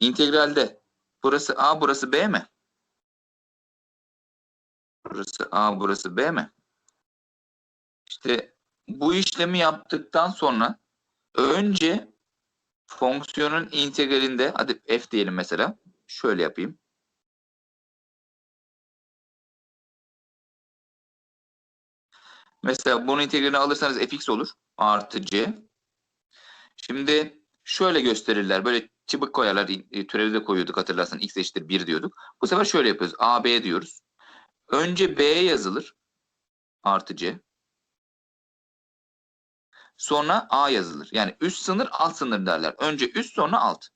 integralde burası a burası b mi? Burası a burası b mi? İşte bu işlemi yaptıktan sonra önce fonksiyonun integralinde hadi f diyelim mesela. Şöyle yapayım. Mesela bunun integralini alırsanız fx olur. Artı c. Şimdi şöyle gösterirler. Böyle çıbık koyarlar. E, Türevi de koyuyorduk hatırlarsan. x eşittir 1 diyorduk. Bu sefer şöyle yapıyoruz. ab diyoruz. Önce b yazılır. Artı c. Sonra a yazılır. Yani üst sınır alt sınır derler. Önce üst sonra alt.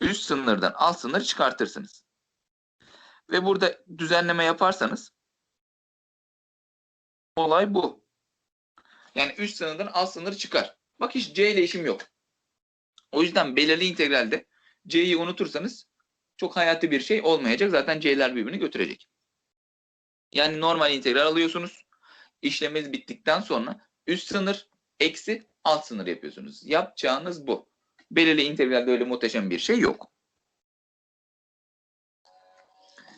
Üst sınırdan alt sınırı çıkartırsınız. Ve burada düzenleme yaparsanız olay bu. Yani üst sınırdan alt sınırı çıkar. Bak hiç c ile işim yok. O yüzden belirli integralde c'yi unutursanız çok hayati bir şey olmayacak. Zaten c'ler birbirini götürecek. Yani normal integral alıyorsunuz. İşleminiz bittikten sonra üst sınır eksi alt sınır yapıyorsunuz. Yapacağınız bu. Belirli integralde öyle muhteşem bir şey yok.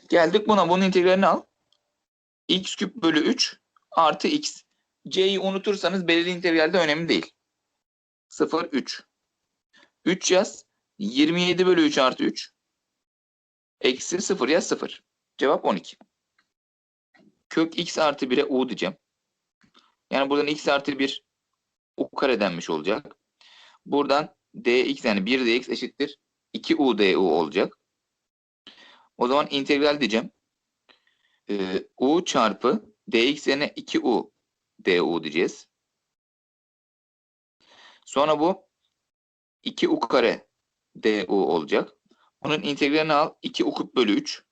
Geldik buna. Bunun integralini al. x küp bölü 3 artı x. c'yi unutursanız belirli integralde önemli değil. 0, 3. 3 yaz. 27 bölü 3 artı 3. Eksi 0 yaz 0. Cevap 12. Kök x artı 1'e u diyeceğim. Yani buradan x artı 1 u kare olacak. Buradan dx yani 1 dx eşittir 2 u du olacak. O zaman integral diyeceğim. Ee, u çarpı dx yerine 2 u du diyeceğiz. Sonra bu 2 u kare du olacak. Bunun integralini al. 2 u küp bölü 3.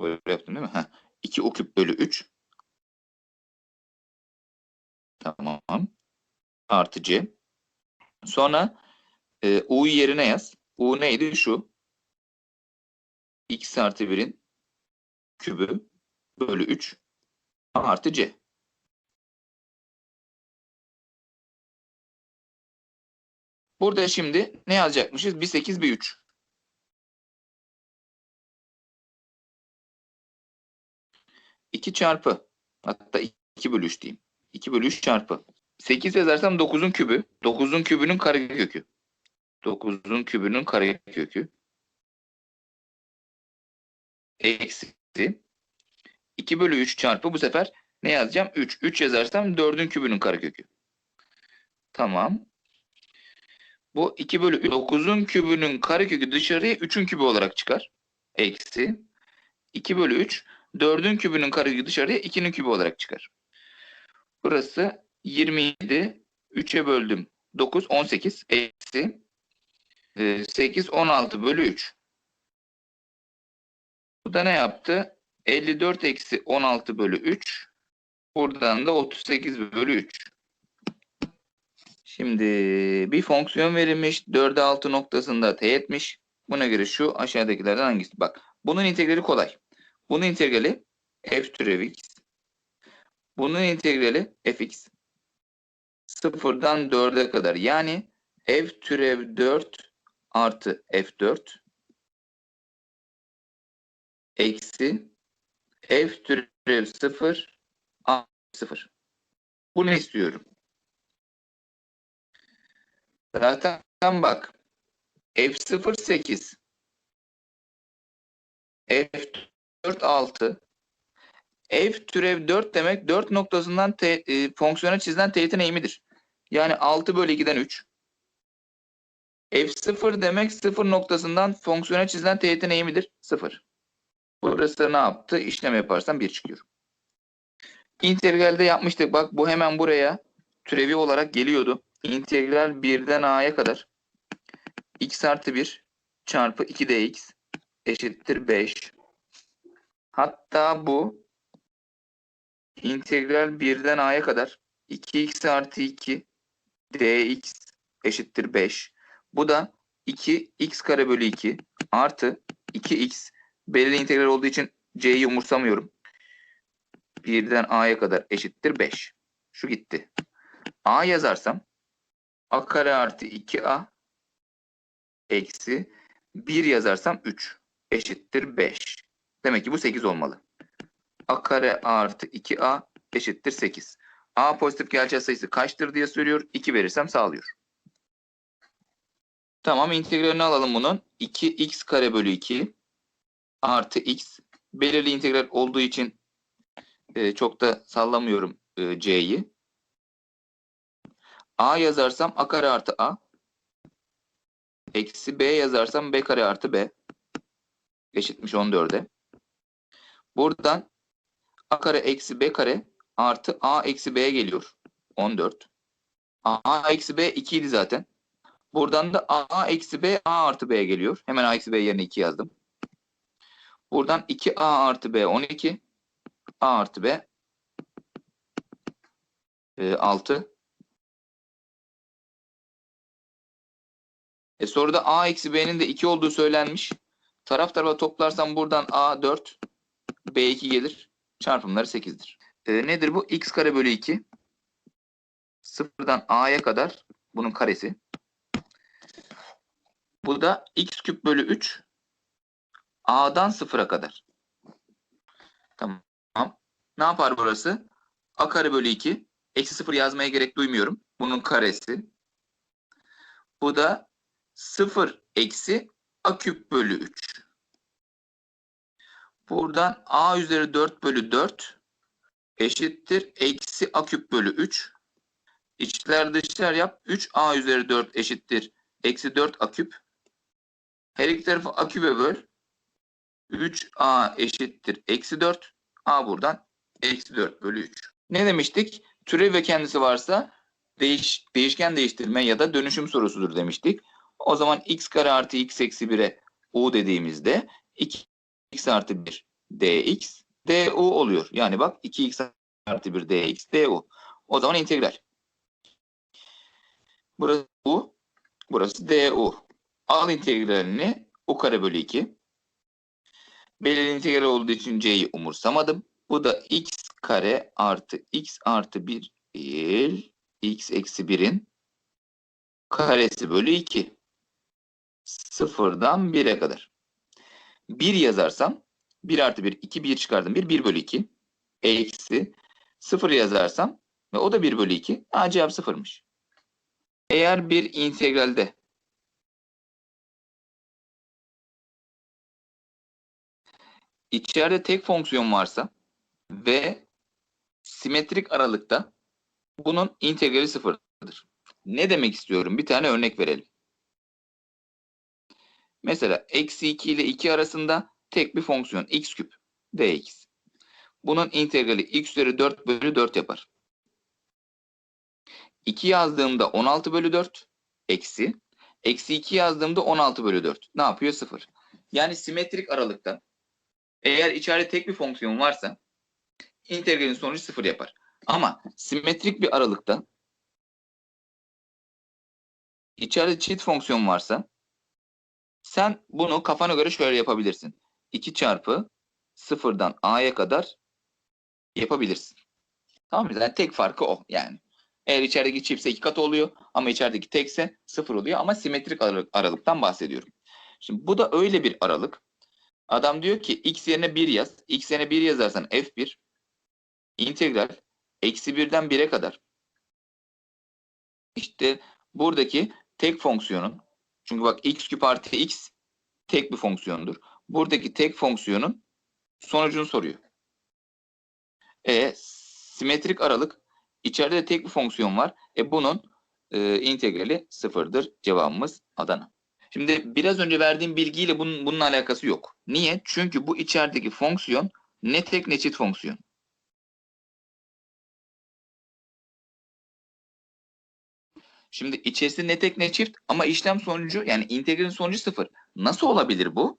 Böyle yaptım değil mi? Heh. 2 u küp bölü 3. Tamam. Artı c. Sonra e, u'yu yerine yaz. u neydi? Şu. x artı 1'in kübü bölü 3 artı c. Burada şimdi ne yazacakmışız? Bir 8 bir 3. İki çarpı hatta 2 bölü 3 diyeyim. 2 bölü 3 çarpı. 8 yazarsam 9'un kübü. 9'un kübünün karekökü. 9'un kübünün karekökü. Eksi. 2 bölü 3 çarpı bu sefer ne yazacağım? 3. 3 yazarsam 4'ün kübünün karekökü. Tamam. Bu 2 bölü 9'un kübünün karekökü dışarıya 3'ün kübü olarak çıkar. Eksi. 2 bölü 3. 4'ün kübünün karekökü dışarıya 2'nin kübü olarak çıkar. Burası 27. 3'e böldüm. 9, 18. Eksi. 8, 16 bölü 3. Bu da ne yaptı? 54 eksi 16 bölü 3. Buradan da 38 bölü 3. Şimdi bir fonksiyon verilmiş. 4'e 6 noktasında teğetmiş. Buna göre şu aşağıdakilerden hangisi? Bak bunun integrali kolay. Bunun integrali f türev x. Bunun integrali fx. Sıfırdan 4'e kadar. Yani f türev 4 artı f4 eksi f türev 0 artı 0. Bunu istiyorum. Zaten bak f0 8 f4 6 f türev 4 demek 4 noktasından te, e, fonksiyona çizilen teğetin eğimidir. Yani 6 bölü 2'den 3. f0 demek 0 noktasından fonksiyona çizilen teğetin eğimidir. 0. Burası ne yaptı? İşlem yaparsam 1 çıkıyor. İntegralde yapmıştık. Bak bu hemen buraya türevi olarak geliyordu. İntegral 1'den a'ya kadar x artı 1 çarpı 2dx eşittir 5. Hatta bu integral 1'den a'ya kadar 2x artı 2 dx eşittir 5. Bu da 2x kare bölü 2 artı 2x belirli integral olduğu için c'yi umursamıyorum. 1'den a'ya kadar eşittir 5. Şu gitti. a yazarsam a kare artı 2a eksi 1 yazarsam 3 eşittir 5. Demek ki bu 8 olmalı. A kare artı 2A eşittir 8. A pozitif gerçel sayısı kaçtır diye soruyor. 2 verirsem sağlıyor. Tamam integralini alalım bunun. 2x kare bölü 2 artı x. Belirli integral olduğu için e, çok da sallamıyorum e, c'yi. A yazarsam a kare artı a. Eksi b yazarsam b kare artı b. Eşitmiş 14'e. Buradan a kare eksi b kare artı a eksi b'ye geliyor. 14. a eksi b 2 idi zaten. Buradan da a eksi b a artı b'ye geliyor. Hemen a eksi b yerine 2 yazdım. Buradan 2a artı b 12. a artı b e, 6. E soruda a eksi b'nin de 2 olduğu söylenmiş. Taraf tarafa toplarsam buradan a 4 b 2 gelir. Çarpımları 8'dir. E, nedir bu? x kare bölü 2. Sıfırdan a'ya kadar bunun karesi. Bu da x küp bölü 3 a'dan sıfıra kadar. Tamam. Ne yapar burası? a kare bölü 2. Eksi sıfır yazmaya gerek duymuyorum. Bunun karesi. Bu da 0 eksi a küp bölü 3. Buradan a üzeri 4 bölü 4 eşittir eksi a küp bölü 3. İçler dışlar yap. 3a üzeri 4 eşittir eksi 4 a küp. Her iki tarafı a küpe böl. 3a eşittir eksi 4. a buradan eksi 4 bölü 3. Ne demiştik? Türev ve kendisi varsa değiş, değişken değiştirme ya da dönüşüm sorusudur demiştik. O zaman x kare artı x eksi 1'e u dediğimizde 2x artı 1 dx du oluyor. Yani bak 2x artı 1 dx du. O zaman integral. Burası u, burası du. Al integralini u kare bölü 2. Belirli integral olduğu için c'yi umursamadım. Bu da x kare artı x artı 1 değil. x eksi 1'in karesi bölü 2. Sıfırdan 1'e kadar. 1 yazarsam 1 artı 1, 2, 1 çıkardım. 1, 1 bölü 2. Eksi 0 yazarsam ve o da 1 bölü 2. A cevap 0'mış. Eğer bir integralde içeride tek fonksiyon varsa ve simetrik aralıkta bunun integrali sıfırdır. Ne demek istiyorum? Bir tane örnek verelim. Mesela eksi 2 ile 2 arasında tek bir fonksiyon x küp dx. Bunun integrali x üzeri 4 bölü 4 yapar. 2 yazdığımda 16 bölü 4 eksi. Eksi 2 yazdığımda 16 bölü 4. Ne yapıyor? 0. Yani simetrik aralıkta eğer içeride tek bir fonksiyon varsa integralin sonucu 0 yapar. Ama simetrik bir aralıkta içeride çift fonksiyon varsa sen bunu kafana göre şöyle yapabilirsin. 2 çarpı sıfırdan a'ya kadar yapabilirsin. Tamam mı? Yani tek farkı o yani. Eğer içerideki çiftse iki katı oluyor ama içerideki tekse sıfır oluyor ama simetrik aralık, aralıktan bahsediyorum. Şimdi bu da öyle bir aralık. Adam diyor ki x yerine 1 yaz. x yerine 1 yazarsan f1 integral eksi 1'den 1'e kadar. İşte buradaki tek fonksiyonun çünkü bak x küp artı x tek bir fonksiyondur. Buradaki tek fonksiyonun sonucunu soruyor. E simetrik aralık içeride de tek bir fonksiyon var. E bunun e, integrali sıfırdır. Cevabımız Adana. Şimdi biraz önce verdiğim bilgiyle bunun, bunun alakası yok. Niye? Çünkü bu içerideki fonksiyon ne tek ne çift fonksiyon. Şimdi içerisi ne tek ne çift ama işlem sonucu yani integralin sonucu sıfır. Nasıl olabilir bu?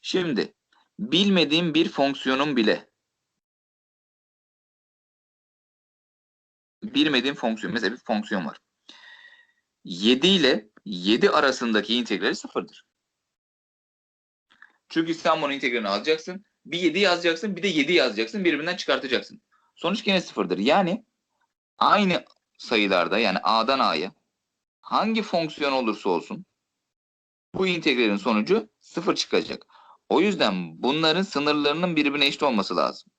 Şimdi bilmediğim bir fonksiyonun bile bilmediğim fonksiyon mesela bir fonksiyon var. 7 ile 7 arasındaki integrali sıfırdır. Çünkü sen bunun integralini alacaksın. Bir 7 yazacaksın bir de 7 yazacaksın birbirinden çıkartacaksın. Sonuç gene sıfırdır. Yani aynı sayılarda yani A'dan A'ya hangi fonksiyon olursa olsun Bu integralin sonucu 0 çıkacak. O yüzden bunların sınırlarının birbirine eşit olması lazım.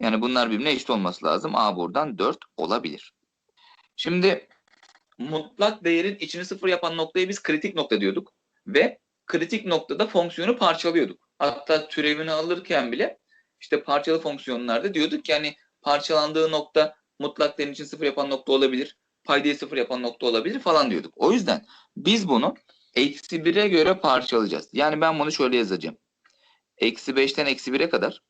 Yani bunlar birbirine eşit olması lazım. A buradan 4 olabilir. Şimdi mutlak değerin içini sıfır yapan noktayı biz kritik nokta diyorduk. Ve kritik noktada fonksiyonu parçalıyorduk. Hatta türevini alırken bile işte parçalı fonksiyonlarda diyorduk ki yani parçalandığı nokta mutlak değerin için sıfır yapan nokta olabilir. Paydayı sıfır yapan nokta olabilir falan diyorduk. O yüzden biz bunu eksi 1'e göre parçalayacağız. Yani ben bunu şöyle yazacağım. Eksi 5'ten eksi 1'e kadar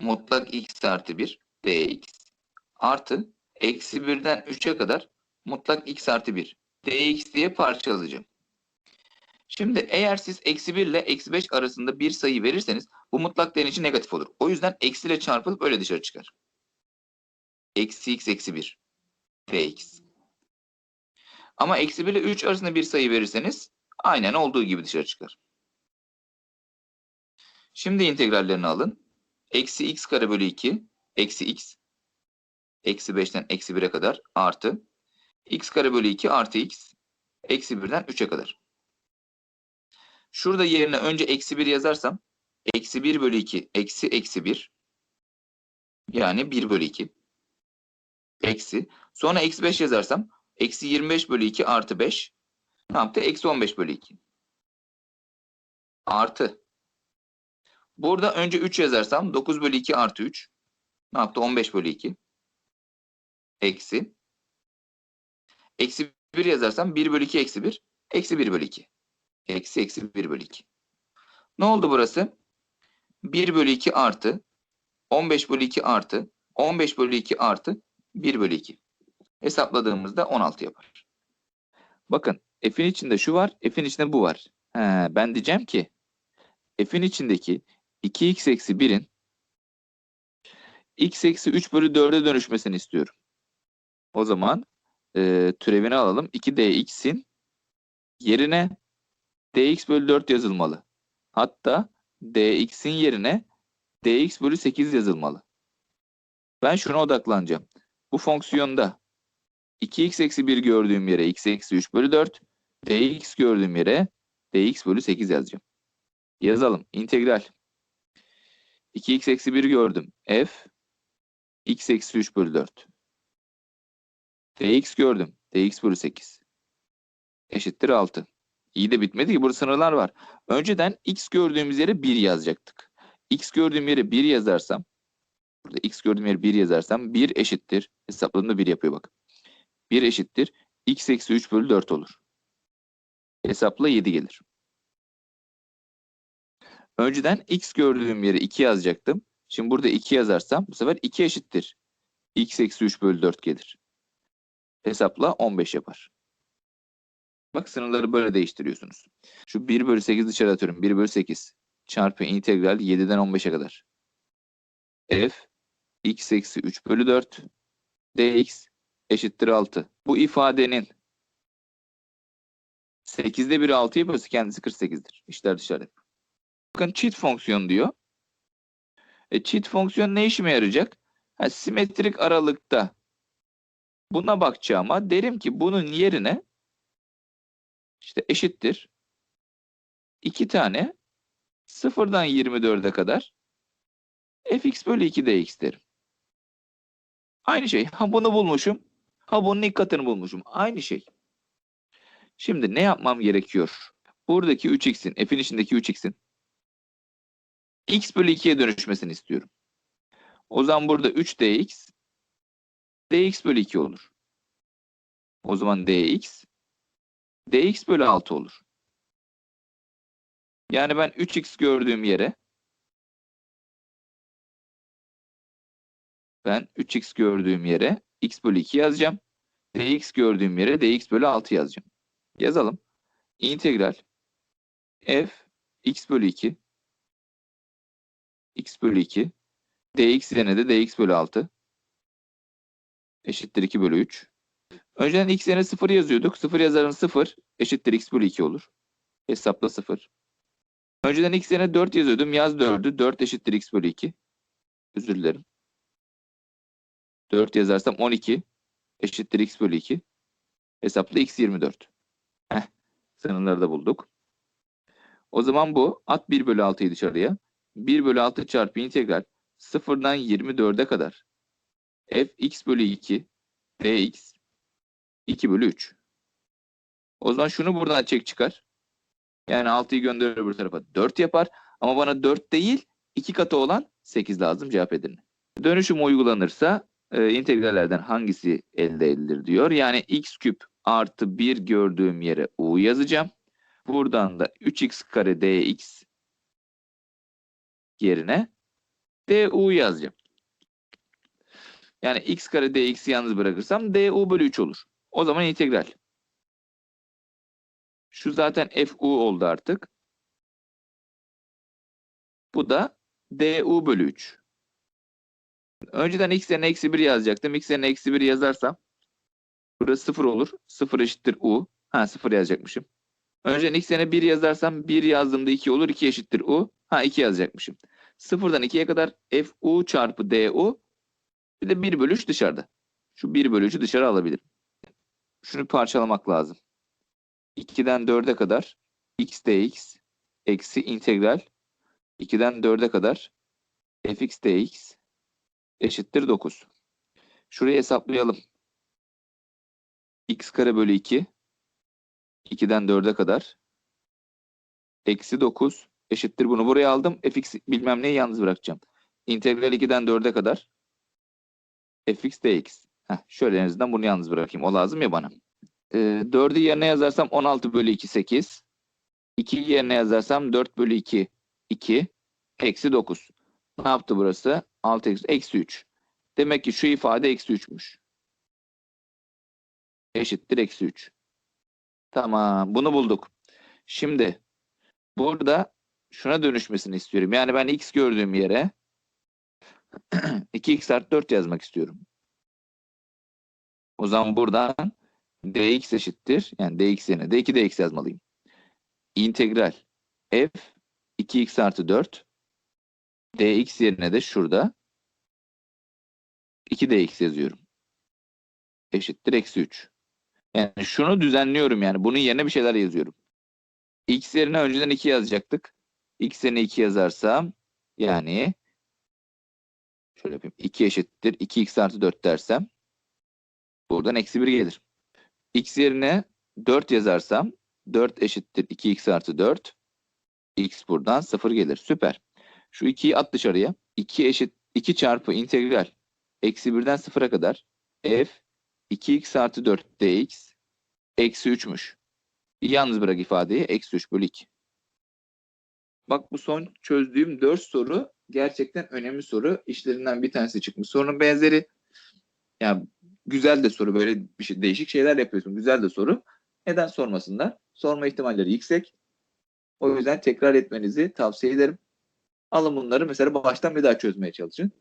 mutlak x artı 1 dx artı eksi 1'den 3'e kadar mutlak x artı 1 dx diye parçalayacağım. Şimdi eğer siz eksi 1 ile eksi 5 arasında bir sayı verirseniz bu mutlak değerin için negatif olur. O yüzden eksi ile çarpılıp öyle dışarı çıkar. Eksi x eksi 1 dx. Ama eksi 1 ile 3 arasında bir sayı verirseniz aynen olduğu gibi dışarı çıkar. Şimdi integrallerini alın. Eksi x kare bölü 2 eksi x eksi 5'ten eksi 1'e kadar artı x kare bölü 2 artı x eksi 1'den 3'e kadar. Şurada yerine önce eksi 1 yazarsam eksi 1 bölü 2 eksi eksi 1 yani 1 bölü 2 eksi. Sonra eksi 5 yazarsam eksi 25 bölü 2 artı 5 ne yaptı? Eksi 15 bölü 2 artı. Burada önce 3 yazarsam 9 bölü 2 artı 3 ne yaptı? 15 bölü 2 eksi. Eksi 1 yazarsam 1 bölü 2 eksi 1 eksi 1 bölü 2 eksi eksi 1 bölü 2 ne oldu burası? 1 bölü 2 artı 15 bölü 2 artı 15 bölü 2 artı 1 bölü 2 hesapladığımızda 16 yapar. Bakın f'in içinde şu var, f'in içinde bu var. He, ben diyeceğim ki f'in içindeki 2x eksi 1'in x eksi 3 bölü 4'e dönüşmesini istiyorum. O zaman e, türevini alalım. 2dx'in yerine dx bölü 4 yazılmalı. Hatta dx'in yerine dx bölü 8 yazılmalı. Ben şuna odaklanacağım. Bu fonksiyonda 2x eksi 1 gördüğüm yere x eksi 3 bölü 4, dx gördüğüm yere dx bölü 8 yazacağım. Yazalım. İntegral. 2x eksi 1 gördüm. f x eksi 3 bölü 4. dx gördüm. dx bölü 8. Eşittir 6. İyi de bitmedi ki. Burada sınırlar var. Önceden x gördüğümüz yere 1 yazacaktık. x gördüğüm yere 1 yazarsam burada x gördüğüm yere 1 yazarsam 1 eşittir. Hesapladığımda 1 yapıyor bak. 1 eşittir. x eksi 3 bölü 4 olur. Hesapla 7 gelir. Önceden x gördüğüm yere 2 yazacaktım. Şimdi burada 2 yazarsam bu sefer 2 eşittir. x eksi 3 bölü 4 gelir. Hesapla 15 yapar. Bak sınırları böyle değiştiriyorsunuz. Şu 1 bölü 8 dışarı atıyorum. 1 bölü 8 çarpı integral 7'den 15'e kadar. F x eksi 3 bölü 4 dx eşittir 6. Bu ifadenin 8'de 1 6 yapıyorsa kendisi 48'dir. İşler dışarı. Bakın cheat fonksiyon diyor. E, cheat fonksiyon ne işime yarayacak? Ha, simetrik aralıkta buna bakacağıma derim ki bunun yerine işte eşittir. 2 tane sıfırdan 24'e kadar fx bölü 2 dx derim. Aynı şey. Ha bunu bulmuşum. Ha bunun ilk katını bulmuşum. Aynı şey. Şimdi ne yapmam gerekiyor? Buradaki 3x'in, f'in içindeki 3x'in x bölü 2'ye dönüşmesini istiyorum. O zaman burada 3dx dx bölü 2 olur. O zaman dx dx bölü 6 olur. Yani ben 3x gördüğüm yere ben 3x gördüğüm yere x bölü 2 yazacağım. dx gördüğüm yere dx bölü 6 yazacağım. Yazalım. İntegral f x bölü 2 x bölü 2 dx yerine de dx bölü 6 eşittir 2 bölü 3. Önceden x yerine 0 yazıyorduk. 0 yazarım 0 eşittir x bölü 2 olur. Hesapla 0. Önceden x yerine 4 yazıyordum. Yaz 4'ü. 4 eşittir x bölü 2. Özür dilerim. 4 yazarsam 12 eşittir x bölü 2. Hesapla x 24. Heh. Sınırları da bulduk. O zaman bu at 1 bölü 6'yı dışarıya. 1 bölü 6 çarpı integral 0'dan 24'e kadar f x bölü 2 dx 2 bölü 3. O zaman şunu buradan çek çıkar. Yani 6'yı gönderir öbür tarafa 4 yapar. Ama bana 4 değil 2 katı olan 8 lazım cevap Edirne. Dönüşüm uygulanırsa e, integrallerden hangisi elde edilir diyor. Yani x küp artı 1 gördüğüm yere u yazacağım. Buradan da 3x kare dx yerine du yazacağım. Yani x kare dx'i yalnız bırakırsam du bölü 3 olur. O zaman integral. Şu zaten fu oldu artık. Bu da du bölü 3. Önceden x yerine eksi 1 yazacaktım. x yerine eksi 1 yazarsam burası 0 olur. 0 eşittir u. Ha 0 yazacakmışım. Önceden x yerine 1 yazarsam 1 yazdığımda 2 olur. 2 eşittir u. Ha 2 yazacakmışım. 0'dan 2'ye kadar fu çarpı du bir de 1 bölü 3 dışarıda. Şu 1 bölü 3'ü dışarı alabilirim. Şunu parçalamak lazım. 2'den 4'e kadar x dx eksi integral 2'den 4'e kadar fx dx eşittir 9. Şurayı hesaplayalım. x kare bölü 2 2'den 4'e kadar eksi 9 eşittir bunu buraya aldım. fx bilmem neyi yalnız bırakacağım. İntegral 2'den 4'e kadar fx dx. Heh, şöyle en azından bunu yalnız bırakayım. O lazım ya bana. Ee, 4'ü yerine yazarsam 16 bölü 2 8. 2'yi yerine yazarsam 4 bölü 2 2. Eksi 9. Ne yaptı burası? 6 eksi, eksi 3. Demek ki şu ifade eksi 3'müş. Eşittir eksi 3. Tamam. Bunu bulduk. Şimdi burada şuna dönüşmesini istiyorum. Yani ben x gördüğüm yere 2x artı 4 yazmak istiyorum. O zaman buradan dx eşittir. Yani dx yerine de 2 dx yazmalıyım. İntegral f 2x artı 4 dx yerine de şurada 2 dx yazıyorum. Eşittir eksi 3. Yani şunu düzenliyorum yani. Bunun yerine bir şeyler yazıyorum. x yerine önceden 2 yazacaktık. x yerine 2 yazarsam yani şöyle yapayım. 2 eşittir 2x artı 4 dersem buradan eksi 1 gelir. x yerine 4 yazarsam 4 eşittir 2x artı 4. x buradan 0 gelir. Süper. Şu 2'yi at dışarıya. 2 eşit 2 çarpı integral eksi 1'den 0'a kadar f 2x artı 4 dx eksi 3'müş. Yalnız bırak ifadeyi eksi 3 bölü 2. Bak bu son çözdüğüm 4 soru gerçekten önemli soru. İşlerinden bir tanesi çıkmış. Sorunun benzeri ya güzel de soru böyle bir şey, değişik şeyler yapıyorsun. Güzel de soru. Neden sormasınlar? Sorma ihtimalleri yüksek. O yüzden tekrar etmenizi tavsiye ederim. Alın bunları mesela baştan bir daha çözmeye çalışın.